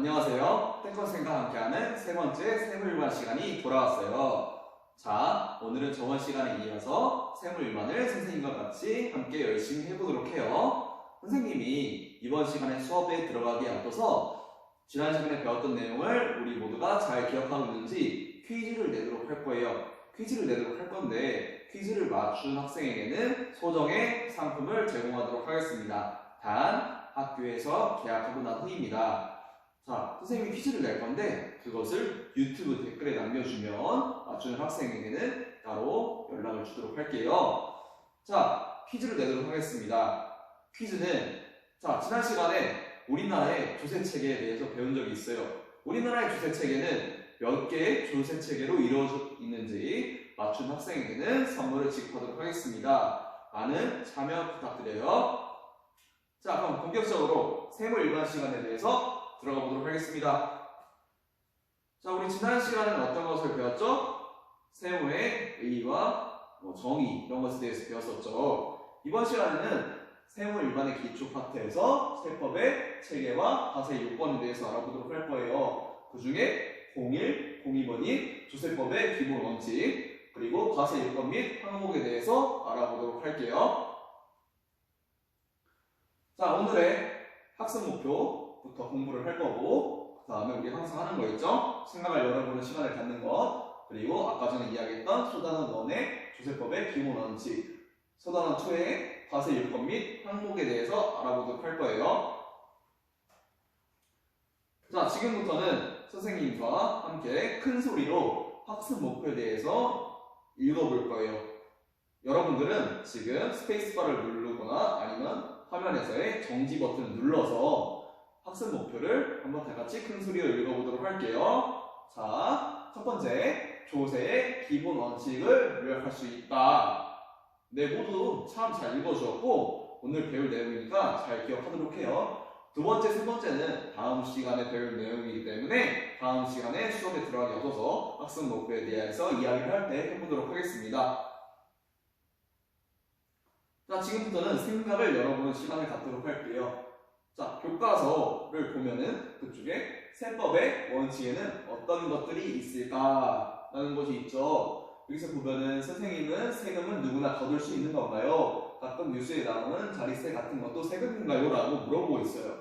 안녕하세요. 탱커생과 함께하는 세 번째 세무일반 시간이 돌아왔어요. 자, 오늘은 저번 시간에 이어서 세무일반을 선생님과 같이 함께 열심히 해보도록 해요. 선생님이 이번 시간에 수업에 들어가기 앞서서 지난 시간에 배웠던 내용을 우리 모두가 잘 기억하고 있는지 퀴즈를 내도록 할 거예요. 퀴즈를 내도록 할 건데 퀴즈를 맞춘 학생에게는 소정의 상품을 제공하도록 하겠습니다. 단 학교에서 계약하고 난 후입니다. 자, 선생님이 퀴즈를 낼 건데 그것을 유튜브 댓글에 남겨주면 맞추는 학생에게는 따로 연락을 주도록 할게요. 자, 퀴즈를 내도록 하겠습니다. 퀴즈는 자, 지난 시간에 우리나라의 조세 체계에 대해서 배운 적이 있어요. 우리나라의 조세 체계는 몇 개의 조세 체계로 이루어져 있는지 맞춘 학생에게는 선물을 지급하도록 하겠습니다. 많은 참여 부탁드려요. 자, 그럼 본격적으로 세무 일반 시간에 대해서 들어가 보도록 하겠습니다. 자, 우리 지난 시간에는 어떤 것을 배웠죠? 세무의 의의와 뭐 정의 이런 것에 대해서 배웠었죠. 이번 시간에는 세무 일반의 기초 파트에서 세법의 체계와 과세 요건에 대해서 알아보도록 할 거예요. 그 중에 01, 02번이 조세법의 기본 원칙, 그리고 과세 요건 및 항목에 대해서 알아보도록 할게요. 자, 오늘의 학습 목표 부터 공부를 할 거고, 그 다음에 우리 항상 하는 거 있죠? 생각을 열어보는 시간을 갖는 것, 그리고 아까 전에 이야기했던 소단원 1의 조세법의 기본 원칙, 소단원 2의 과세 요건 및 항목에 대해서 알아보도록 할 거예요. 자, 지금부터는 선생님과 함께 큰 소리로 학습 목표에 대해서 읽어볼 거예요. 여러분들은 지금 스페이스바를 누르거나 아니면 화면에서의 정지 버튼을 눌러서 학습 목표를 한번 다 같이 큰 소리로 읽어보도록 할게요. 자, 첫 번째, 조세의 기본 원칙을 요약할 수 있다. 네, 모두 참 잘 읽어주었고, 오늘 배울 내용이니까 잘 기억하도록 해요. 두 번째, 세 번째는 다음 시간에 배울 내용이기 때문에 다음 시간에 수업에 들어가기 앞서서 학습 목표에 대해서 이야기를 할 때 해보도록 하겠습니다. 자, 지금부터는 생각을 열어보는 시간을 갖도록 할게요. 자, 교과서를 보면은 그쪽에 세법의 원칙에는 어떤 것들이 있을까라는 것이 있죠. 여기서 보면은 선생님은 세금은 누구나 거둘 수 있는 건가요? 가끔 뉴스에 나오는 자리세 같은 것도 세금인가요? 라고 물어보고 있어요.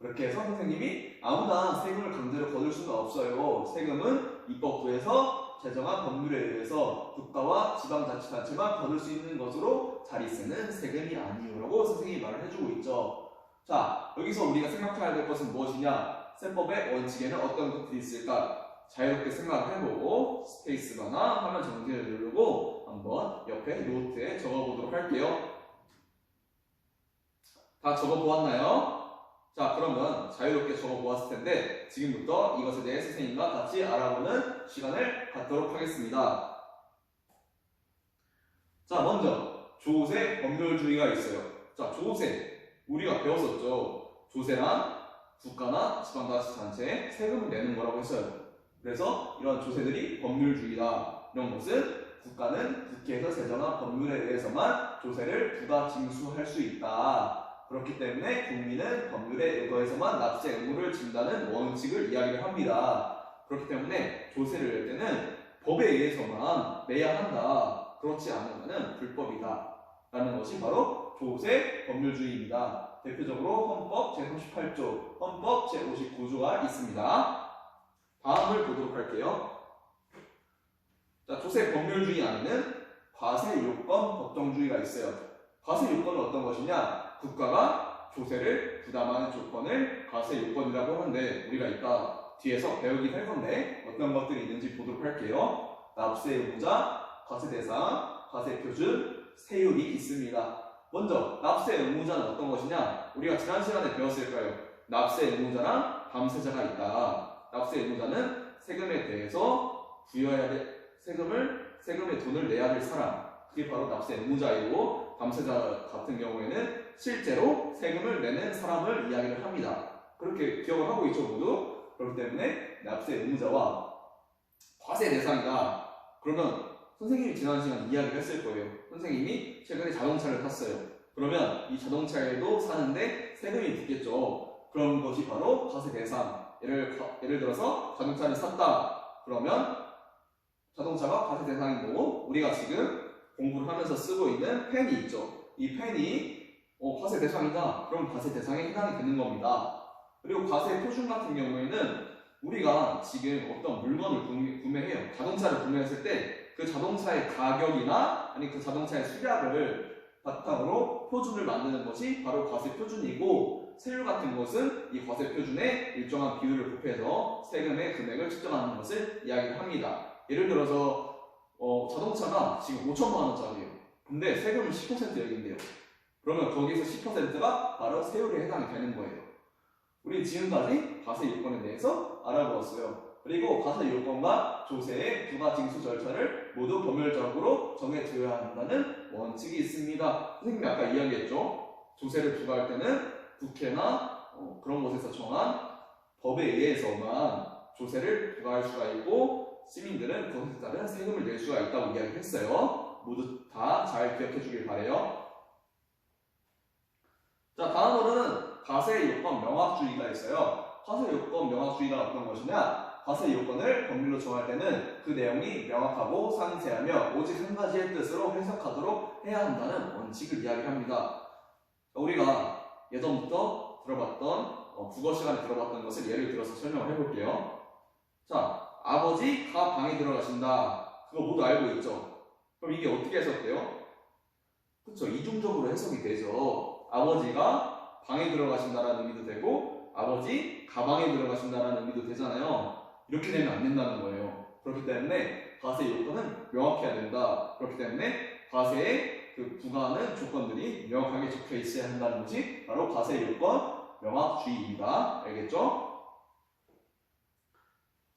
그렇게 해서 선생님이 아무나 세금을 강제로 거둘 수는 없어요. 세금은 입법부에서 제정한 법률에 의해서 국가와 지방자치단체만 거둘 수 있는 것으로 자리세는 세금이 아니오라고 선생님이 말을 해주고 있죠. 자, 여기서 우리가 생각해야 될 것은 무엇이냐? 세법의 원칙에는 어떤 것들이 있을까? 자유롭게 생각을 해보고 스페이스바나 화면 정지를 누르고 한번 옆에 노트에 적어보도록 할게요. 다 적어보았나요? 자, 그러면 자유롭게 적어보았을 텐데 지금부터 이것에 대해 선생님과 같이 알아보는 시간을 갖도록 하겠습니다. 자, 먼저 조세 법률주의가 있어요. 자, 조세 우리가 배웠었죠. 조세란 국가나 지방자치단체에 세금을 내는 거라고 했어요. 그래서 이런 조세들이 법률주의다. 이런 것은 국가는 국회에서 제정한 법률에 의해서만 조세를 부과 징수할 수 있다. 그렇기 때문에 국민은 법률에 의거해서만 납세 의무를 진다는 원칙을 이야기를 합니다. 그렇기 때문에 조세를 낼 때는 법에 의해서만 내야 한다. 그렇지 않으면 불법이다. 라는 것이 바로 조세 법률주의입니다. 대표적으로 헌법 제38조, 헌법 제59조가 있습니다. 다음을 보도록 할게요. 자, 조세 법률주의 안에는 과세 요건 법정주의가 있어요. 과세 요건은 어떤 것이냐? 국가가 조세를 부담하는 조건을 과세 요건이라고 하는데 우리가 이따 뒤에서 배우긴 할 건데 어떤 것들이 있는지 보도록 할게요. 납세 의무자, 과세 대상, 과세 표준, 세율이 있습니다. 먼저 납세 의무자는 어떤 것이냐? 우리가 지난 시간에 배웠을 까요 납세 의무자랑 감세자가 있다. 납세 의무자는 세금에 대해서 부여해야 될 세금을 세금의 돈을 내야 될 사람. 그게 바로 납세 의무자이고 감세자 같은 경우에는 실제로 세금을 내는 사람을 이야기를 합니다. 그렇게 기억을 하고 있죠, 모두? 그렇기 때문에 납세 의무자와 과세 대상이다. 그러면 선생님이 지난 시간 이야기를 했을 거예요. 선생님이 최근에 자동차를 탔어요. 그러면 이 자동차에도 사는데 세금이 붙겠죠. 그런 것이 바로 과세 대상. 예를, 가- 예를 들어서 자동차를 샀다. 그러면 자동차가 과세 대상인 거고 우리가 지금 공부를 하면서 쓰고 있는 펜이 있죠. 이 펜이 어, 과세 대상이다. 그럼 과세 대상에 해당이 되는 겁니다. 그리고 과세 표준 같은 경우에는 우리가 지금 어떤 물건을 구매, 구매해요. 자동차를 구매했을 때 그 자동차의 가격이나 아니 그 자동차의 수량을 바탕으로 표준을 만드는 것이 바로 과세 표준이고 세율 같은 것은 이 과세 표준에 일정한 비율을 곱해서 세금의 금액을 측정하는 것을 이야기합니다. 예를 들어서 어, 자동차가 지금 5천만 원짜리예요. 근데 세금은 10% 여긴데요. 그러면 거기서 10%가 바로 세율에 해당이 되는 거예요. 우리 지금까지 과세 요건에 대해서 알아보았어요. 그리고 과세 요건과 조세의 부가 징수 절차를 모두 법률적으로 정해줘야 한다는 원칙이 있습니다. 선생님이 아까 이야기했죠. 조세를 부과할 때는 국회나 어, 그런 곳에서 정한 법에 의해서만 조세를 부과할 수가 있고 시민들은 그것에 따른 세금을 낼 수가 있다고 이야기했어요. 모두 다 잘 기억해 주길 바래요. 자, 다음으로는 과세 요건 명확주의가 있어요. 과세 요건 명확주의가 어떤 것이냐? 과세 요건을 법률로 정할 때는 그 내용이 명확하고 상세하며 오직 한 가지의 뜻으로 해석하도록 해야 한다는 원칙을 이야기합니다. 우리가 예전부터 들어봤던 어, 국어 시간에 들어봤던 것을 예를 들어서 설명을 해볼게요. 자, 아버지 가 방에 들어가신다. 그거 모두 알고 있죠? 그럼 이게 어떻게 해석돼요? 그쵸, 이중적으로 해석이 되죠. 아버지가 방에 들어가신다라는 의미도 되고, 아버지 가방에 들어가신다라는 의미도 되잖아요. 이렇게 되면 안 된다는 거예요. 그렇기 때문에 과세 요건은 명확해야 된다. 그렇기 때문에 과세의 그 부과하는 조건들이 명확하게 적혀 있어야 한다는 것이 바로 과세 요건 명확주의입니다. 알겠죠?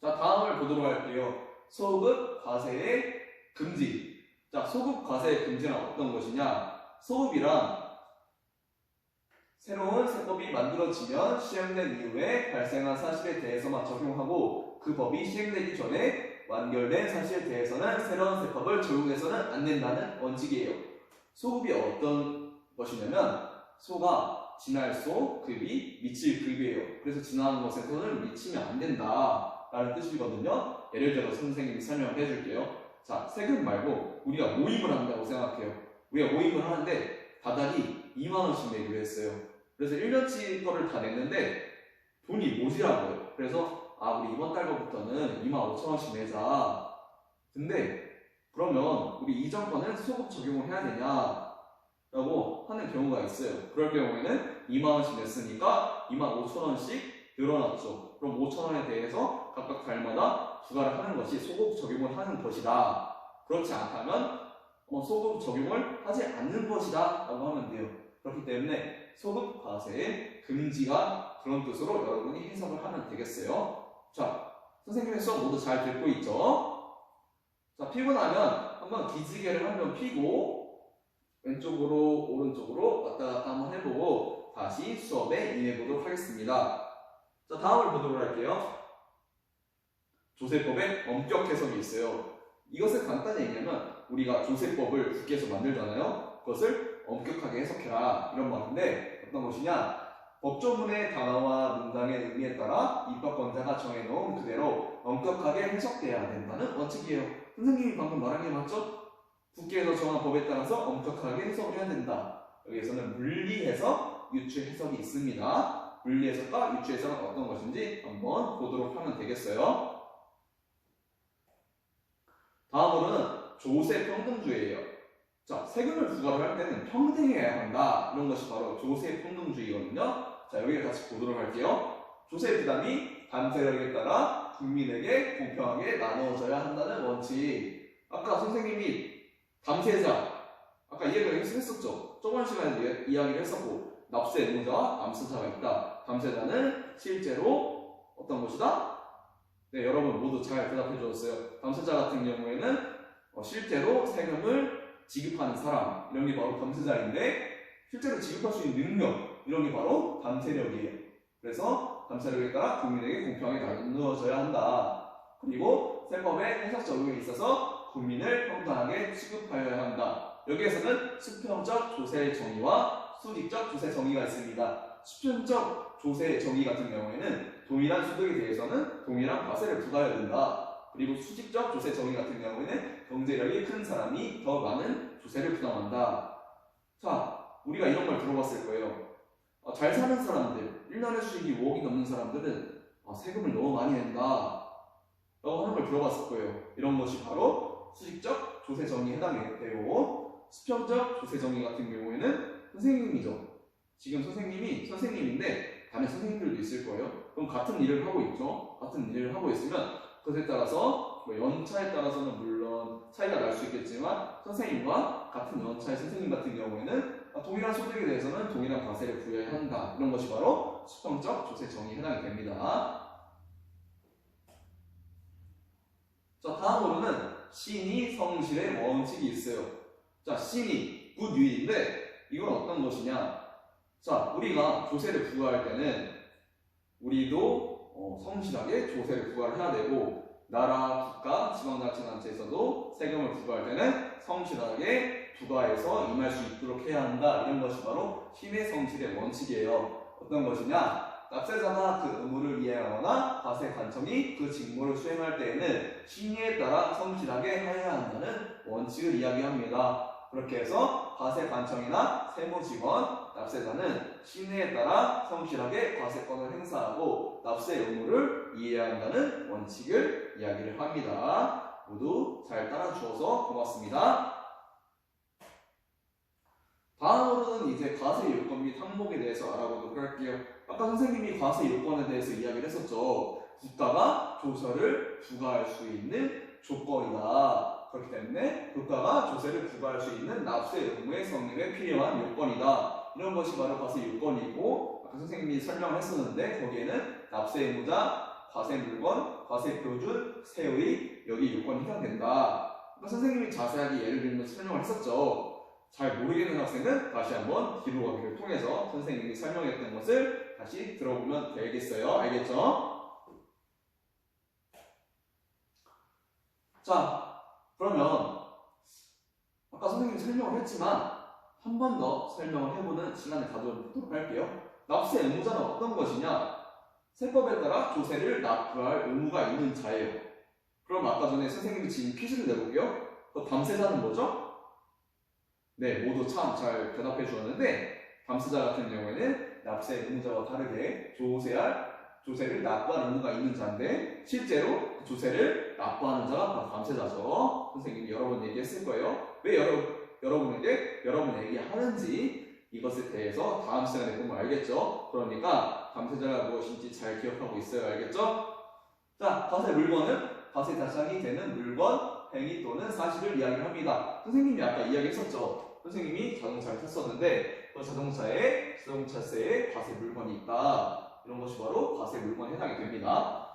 자, 다음을 보도록 할게요. 소급 과세의 금지. 자, 소급 과세의 금지는 어떤 것이냐? 소급이란 새로운 세법이 만들어지면 시행된 이후에 발생한 사실에 대해서만 적용하고 그 법이 시행되기 전에 완결된 사실에 대해서는 새로운 세법을 적용해서는 안 된다는 원칙이에요. 소급이 어떤 것이냐면 소가 지날 소, 급이 미칠 급이에요. 그래서 지나는 것에서는 미치면 안 된다 라는 뜻이거든요. 예를 들어 선생님이 설명을 해줄게요. 자, 세금 말고 우리가 모임을 한다고 생각해요. 우리가 모임을 하는데 다달이 2만 원씩 내기로 했어요. 그래서 1년치 거를 다 냈는데 돈이 모자라고요. 그래서 아 우리 이번 달부터는 2만 5천 원씩 내자. 근데 그러면 우리 이전 거는 소급 적용을 해야 되냐? 라고 하는 경우가 있어요. 그럴 경우에는 2만 원씩 냈으니까 2만 5천 원씩 늘어났죠. 그럼 5천 원에 대해서 각각 달마다 부과를 하는 것이 소급 적용을 하는 것이다. 그렇지 않다면 어, 소급 적용을 하지 않는 것이다 라고 하면 돼요. 그렇기 때문에 소급 과세의 금지가 그런 뜻으로 여러분이 해석을 하면 되겠어요. 자, 선생님의 수업 모두 잘 듣고 있죠? 자, 피고 나면 한번 기지개를 한 번 피고 왼쪽으로 오른쪽으로 왔다 갔다 한번 해보고 다시 수업에 임해보도록 하겠습니다. 자, 다음을 보도록 할게요. 조세법의 엄격 해석이 있어요. 이것을 간단히 얘기하면 우리가 조세법을 국회에서 만들잖아요. 그것을 엄격하게 해석해라 이런 말인데 어떤 것이냐? 법조문의 단어와 문장의 의미에 따라 입법권자가 정해놓은 그대로 엄격하게 해석돼야 된다는 원칙이에요. 선생님이 방금 말한 게 맞죠? 국회에서 정한 법에 따라서 엄격하게 해석을 해야 된다. 여기에서는 물리 해석, 유추 해석이 있습니다. 물리 해석과 유추 해석은 어떤 것인지 한번 보도록 하면 되겠어요. 다음으로는 조세 평등주의예요. 자, 세금을 부과를 할 때는 평등해야 한다. 이런 것이 바로 조세 평등주의거든요. 자, 여기 같이 보도록 할게요. 조세 부담이 단세력에 따라 국민에게 공평하게 나누어져야 한다는 원칙. 아까 선생님이 담세자, 아까 이야기를 했었죠. 저번 시간에도 이- 이야기를 했었고, 납세 의무자와 남세자가 있다. 담세자는 실제로 어떤 것이다? 네, 여러분 모두 잘 대답해 주셨어요. 담세자 같은 경우에는 어, 실제로 세금을 지급하는 사람, 이런 게 바로 담세자인데, 실제로 지급할 수 있는 능력, 이런 게 바로 담세력이에요. 그래서 담세력에 따라 국민에게 공평하게 나누어져야 한다. 그리고 세법의 해석 적용에 있어서 국민을 평등하게 취급하여야 한다. 여기에서는 수평적 조세 정의와 수직적 조세 정의가 있습니다. 수평적 조세 정의 같은 경우에는 동일한 소득에 대해서는 동일한 과세를 부과해야 된다. 그리고 수직적 조세 정의 같은 경우에는 경제력이 큰 사람이 더 많은 조세를 부담한다. 자, 우리가 이런 걸 들어봤을 거예요. 아, 잘 사는 사람들, 1년의 수익이 5억이 넘는 사람들은 아, 세금을 너무 많이 낸다. 라고 하는 걸 들어봤을 거예요. 이런 것이 바로 수직적 조세 정의에 해당이 되고 수평적 조세 정의 같은 경우에는 선생님이죠. 지금 선생님이 선생님인데 다른 선생님들도 있을 거예요. 그럼 같은 일을 하고 있죠. 같은 일을 하고 있으면 그것에 따라서 뭐 연차에 따라서는 물론 차이가 날 수 있겠지만 선생님과 같은 연차의 선생님 같은 경우에는 아, 동일한 소득에 대해서는 동일한 과세를 부여해야 한다. 이런 것이 바로 수평적 조세 정의에 해당이 됩니다. 자, 다음으로는 신이 성실의 원칙이 있어요. 자, 신이 굿유인데 이건 어떤 것이냐? 자, 우리가 조세를 부과할 때는 우리도 어, 성실하게 조세를 부과를 해야 되고 나라, 국가, 지방자치단체에서도 세금을 부과할 때는 성실하게 부과해서 임할 수 있도록 해야 한다. 이런 것이 바로 신의 성실의 원칙이에요. 어떤 것이냐? 납세자가 그 의무를 이행하거나 과세 관청이 그 직무를 수행할 때에는 신의에 따라 성실하게 해야 한다는 원칙을 이야기합니다. 그렇게 해서 과세 관청이나 세무 직원, 납세자는 신의에 따라 성실하게 과세권을 행사하고 납세 의무를 이해해야 한다는 원칙을 이야기를 합니다. 모두 잘 따라 주어서 고맙습니다. 다음으로는 이제 과세 요건 및 항목에 대해서 알아보도록 할게요. 아까 선생님이 과세 요건에 대해서 이야기를 했었죠. 국가가 조세를 부과할 수 있는 조건이다. 그렇기 때문에 국가가 조세를 부과할 수 있는 납세 의무의 성립에 필요한 요건이다. 이런 것이 바로 과세 요건이고 아까 선생님이 설명을 했었는데 거기에는 납세 의무자, 과세 물건, 과세 표준, 세의 여기 요건이 해당된다. 아까 선생님이 자세하게 예를 들면서 설명을 했었죠. 잘 모르겠는 학생은 다시 한번 가기를 통해서 선생님이 설명했던 것을 다시 들어보면 되겠어요. 알겠죠? 자, 그러면 아까 선생님이 설명을 했지만 한 번 더 설명을 해보는 시간을 가져보도록 할게요. 납세 의무자는 어떤 것이냐? 세법에 따라 조세를 납부할 의무가 있는 자예요. 그럼 아까 전에 선생님이 지금 퀴즈를 내볼게요. 그 밤새자는 뭐죠? 네, 모두 참 잘 대답해 주었는데 감사자 같은 경우에는 납세 의무자와 다르게 조세할 조세를 납부할 의무가 있는 자인데 실제로 그 조세를 납부하는 자가 바로 감세자죠. 선생님이 여러 번 얘기했을 거예요. 왜 여러, 여러분에게 여러분에게 하는지 이것에 대해서 다음 시간에 보면 알겠죠. 그러니까 감세자가 무엇인지 잘 기억하고 있어야 알겠죠? 자, 과세 물건은 과세 대상이 되는 물건, 행위 또는 사실을 이야기합니다. 선생님이 아까 이야기했었죠. 선생님이 자동차를 탔었는데 그 자동차에 자동차세에 과세 물건이 있다. 이런 것이 바로 과세 물건에 해당이 됩니다.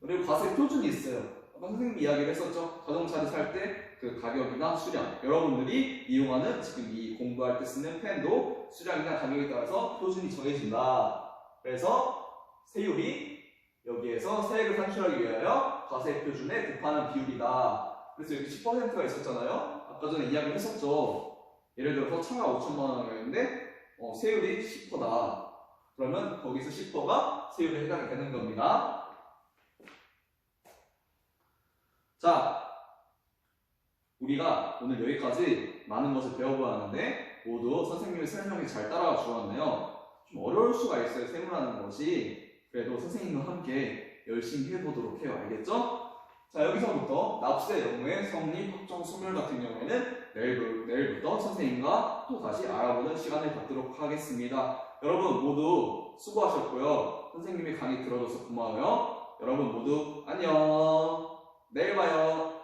그리고 과세 표준이 있어요. 아까 선생님이 이야기를 했었죠. 자동차를 살 때 그 가격이나 수량, 여러분들이 이용하는 지금 이 공부할 때 쓰는 펜도 수량이나 가격에 따라서 표준이 정해진다. 그래서 세율이 여기에서 세액을 산출하기 위하여 과세 표준에 곱하는 비율이다. 그래서 여기 10%가 있었잖아요. 아까 전에 이야기를 했었죠. 예를 들어서 차가 5천만 원이었는데 어, 세율이 10%다. 그러면 거기서 10%가 세율에 해당이 되는 겁니다. 자, 우리가 오늘 여기까지 많은 것을 배워보았는데 모두 선생님의 설명이 잘 따라와 주었네요. 좀 어려울 수가 있어요. 세무라는 것이. 그래도 선생님과 함께 열심히 해보도록 해요. 알겠죠? 자, 여기서부터 납세 의무의 성립, 확정, 소멸 같은 경우에는 내일, 내일부터 선생님과 또 다시 알아보는 시간을 갖도록 하겠습니다. 여러분 모두 수고하셨고요. 선생님이 강의 들어줘서 고마워요. 여러분 모두 안녕. 내일 봐요.